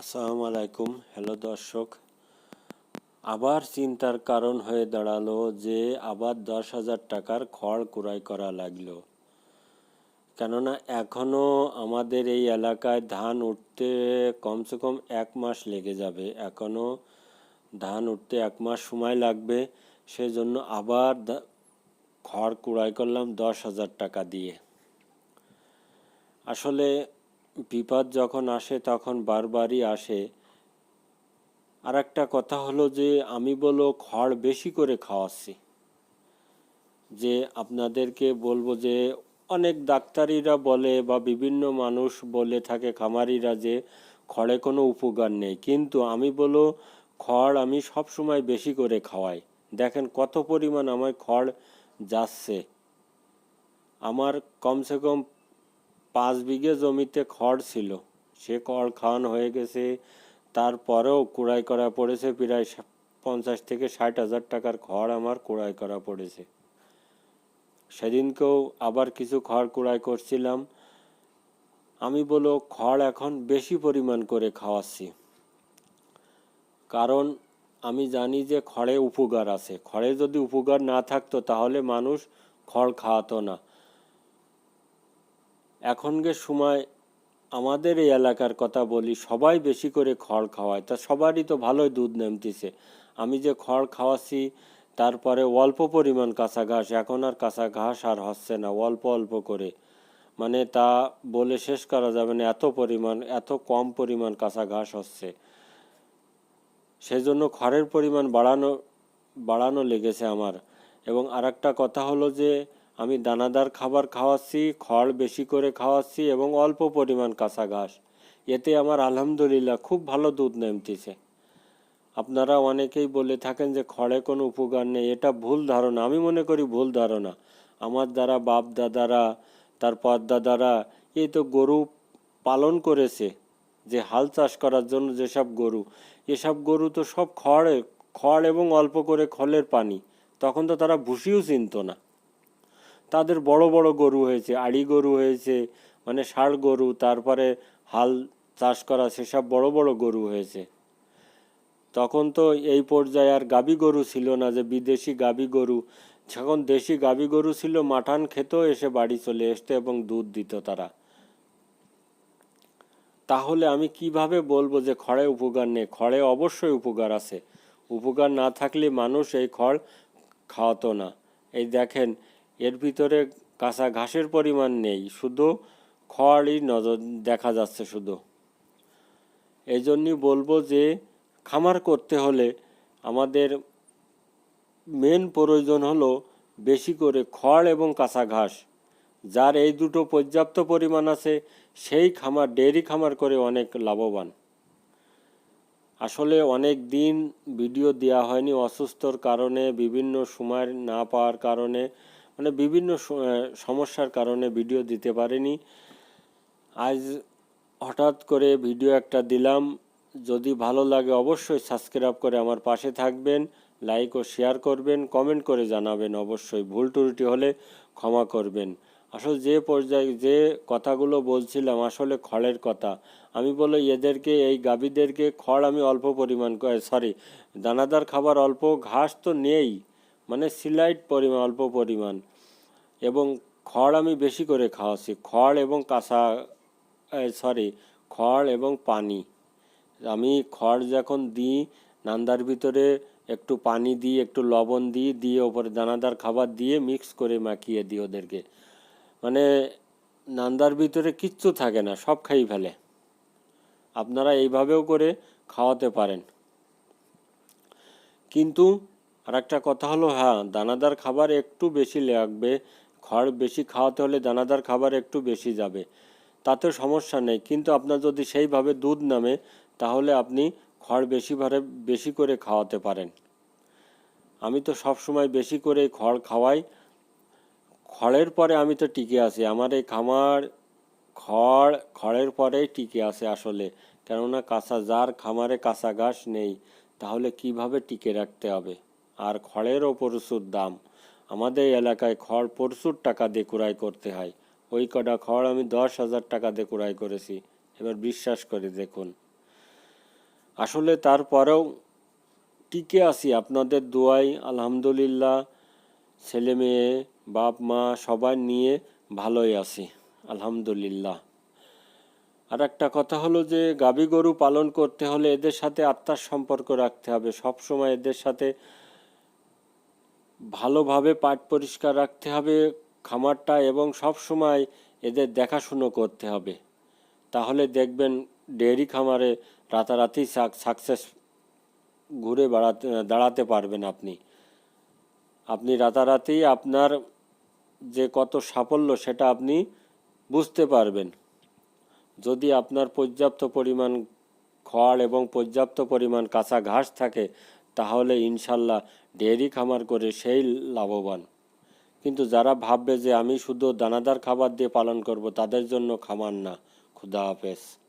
আসসালামু আলাইকুম। হ্যালো দর্শক, আবার চিন্তার কারণ হয়ে দাঁড়াল যে আবার দশ হাজার টাকার খড় কুড়াই করা লাগল। কেননা এখনও আমাদের এই এলাকায় ধান উঠতে কমসে কম এক মাস লেগে যাবে। এখনও ধান উঠতে এক মাস সময় লাগবে। সেজন্য আবার খড় কুড়াই করলাম দশ হাজার টাকা দিয়ে। আসলে বিপদ যখন আসে, তখন বারবারই আসে। আর একটা কথা হলো যে, আমি বলো খড় বেশি করে খাওয়াচ্ছি। যে, আপনাদেরকে বলব যে, অনেক ডাক্তারিরা বলে বা বিভিন্ন মানুষ বলে থাকে, খামারিরা যে, খড়ে কোনো উপকার নেই। কিন্তু আমি বলো, খড় আমি সব সময় বেশি করে খাওয়াই। দেখেন কত পরিমাণ আমার খড় যাচ্ছে। আমার কমসে কম পাঁচ বিঘে জমিতে খড় ছিল। সে খড় খাওয়ানো হয়ে গেছে। তারপরেও কুড়াই করা পড়েছে প্রায় পঞ্চাশ থেকে ষাট হাজার টাকার খড় আমার কুড়াই করা পড়েছে। সেদিনকেও আবার কিছু খড় কুড়াই করছিলাম। আমি বলো খড় এখন বেশি পরিমাণ করে খাওয়াচ্ছি। কারণ আমি জানি যে খড়ে উপকার আছে। খড়ে যদি উপকার না থাকতো তাহলে মানুষ খড় খাওয়াতো না। এখনকার সময় আমাদের এই এলাকার কথা বলি, সবাই বেশি করে খড় খাওয়ায়। তা সবারই তো ভালোই দুধ নেমতেছে। আমি যে খড় খাওয়াচ্ছি তারপরে অল্প পরিমাণ কাঁচা ঘাস, এখন আর কাঁচা ঘাস আর হচ্ছে না, অল্প অল্প করে। মানে তা বলে শেষ করা যাবে না, এত পরিমাণ, এত কম পরিমাণ কাঁচা ঘাস হচ্ছে। সেজন্য খড়ের পরিমাণ বাড়ানো বাড়ানো লেগেছে আমার। এবং আরেকটা কথা হলো যে আমি দানাদার খাবার খাওয়াচ্ছি, খড় বেশি করে খাওয়াচ্ছি এবং অল্প পরিমাণ কাঁচা ঘাস। এতে আমার আলহামদুলিল্লাহ খুব ভালো দুধ নেমতেছে। আপনারা অনেকেই বলে থাকেন যে খড়ে কোনো উপকার নেই, এটা ভুল ধারণা। আমি মনে করি ভুল ধারণা। আমার দ্বারা বাপ দাদারা, তার দাদারা এই তো গরু পালন করেছে, যে হাল চাষ করার জন্য যেসব গরু। এসব গরু তো সব খড়ে, খড় এবং অল্প করে খলের পানি। তখন তো তারা ভুসিও চিনতো না। তাদের বড় বড় গরু হয়েছে, আড়ি গরু হয়েছে মানে ষাড় গরু, তারপরে হাল চাষ করা সেসব বড় বড় গরু হয়েছে। তখন তো এই পর্যায়ে আর গাবি গরু ছিল না যে বিদেশি গাবি গরু। যখন দেশি গাবি গরু ছিল, মাঠান খেত এসে বাড়ি চলে আসতো এবং দুধ দিত তারা। তাহলে আমি কীভাবে বলব যে খড়ে উপকার নেই? খড়ে অবশ্যই উপকার আছে। উপকার না থাকলে মানুষ এই খড় খাওয়াতো না। এই দেখেন এর ভিতরে কাঁচা ঘাসের পরিমাণ নেই, শুধু খড়ই নজর দেখা যাচ্ছে শুধু। এই জন্যই বলব যে, খামার করতে হলে আমাদের মেন প্রয়োজন হলো বেশি করে খড় এবং কাঁচা ঘাস। যার এই দুটো পর্যাপ্ত পরিমাণ আছে, সেই খামার, ডেয়ারি খামার করে অনেক লাভবান। আসলে অনেক দিন ভিডিও দেওয়া হয়নি অসুস্থর কারণে, বিভিন্ন সময় না পাওয়ার কারণে মানে বিভিন্ন সমস্যার কারণে ভিডিও দিতে পারিনি। আজ হঠাৎ করে ভিডিও একটা দিলাম। যদি ভালো লাগে অবশ্যই সাবস্ক্রাইব করে আমার পাশে থাকবেন লাইক ও শেয়ার করবেন কমেন্ট করে জানাবেন অবশ্যই। ভুল ত্রুটি হলে ক্ষমা করবেন। আসলে যে পর্যায়ে যে কথাগুলো বলছিলাম, আসলে খড়ের কথা। আমি বলে এদেরকে, এই গাভীদেরকে খড় আমি অল্প পরিমাণ সরি দানাদার খাবার অল্প, ঘাস তো নেই। মানে সিলাইট পরিমাণ, অল্প পরিমাণ। এবং খড় আমি বেশি করে খাওয়াচ্ছি। খড় এবং কাঁচা সরি খড় এবং পানি। আমি খড় যখন দিই, নান্দার ভিতরে একটু পানি দিই, একটু লবণ দিই, দিয়ে ওপরে দানাদার খাবার দিয়ে মিক্স করে মাখিয়ে দিই ওদেরকে। মানে নান্দার ভিতরে কিচ্ছু থাকে না, সব খাই ফেলে। আপনারা এইভাবেও করে খাওয়াতে পারেন। কিন্তু আর একটা কথা হলো হ্যাঁ দানাদার খাবার একটু বেশি লাগবে। খড় বেশি খাওয়াতে হলে দানাদার খাবার একটু বেশি যাবে। তাতে সমস্যা নেই। কিন্তু আপনার যদি সেইভাবে দুধ নামে, তাহলে আপনি খড় বেশি ভারে, বেশি করে খাওয়াতে পারেন। আমি তো সব সময় বেশি করে খড় খাওয়াই। খড়ের পরে আমি তো টিকে আছি। আমার এই খামার খড়, খড়ের পরেই টিকে আছে আসলে। কেননা কাঁচা, যার খামারে কাঁচা ঘাস নেই, তাহলে কীভাবে টিকে রাখতে হবে? আর খড়েরও প্রচুর দাম। আমাদের এলাকায় খড় প্রচুর টাকা দিয়ে কুড়াই করতে হয়। ওই কটা খড় আমি দশ হাজার টাকা দিয়ে কুড়াই করেছি। এবার বিশ্বাস করে দেখুন। আসলে তারপরেও টিকে আছি। আপনাদের দোয়াই আলহামদুলিল্লাহ ছেলে মেয়ে, বাপ মা সবাই নিয়ে ভালোই আছি। আলহামদুলিল্লাহ। আর একটা কথা হলো যে, গাভী গরু পালন করতে হলে এদের সাথে আত্মার সম্পর্ক রাখতে হবে। সব সময় এদের সাথে ভালোভাবে পাট পরিষ্কার রাখতে হবে, খামারটা এবং সব সময় এদের দেখাশুনো করতে হবে। তাহলে দেখবেন ডেয়ারি খামারে রাতারাতি সাকসেস ঘুরে বেড়াতে, দাঁড়াতে পারবেন আপনি। আপনি রাতারাতি আপনার যে কত সাফল্য সেটা আপনি বুঝতে পারবেন। যদি আপনার পর্যাপ্ত পরিমাণ খড় এবং পর্যাপ্ত পরিমাণ কাঁচা ঘাস থাকে তাহলে ইনশাল্লাহ ডেয়ারি খামার করে সেই লাভবান। কিন্তু যারা ভাববে যে আমি শুধু দানাদার খাবার দিয়ে পালন করব, তাদের জন্য খামার না। খুদা হাফেজ।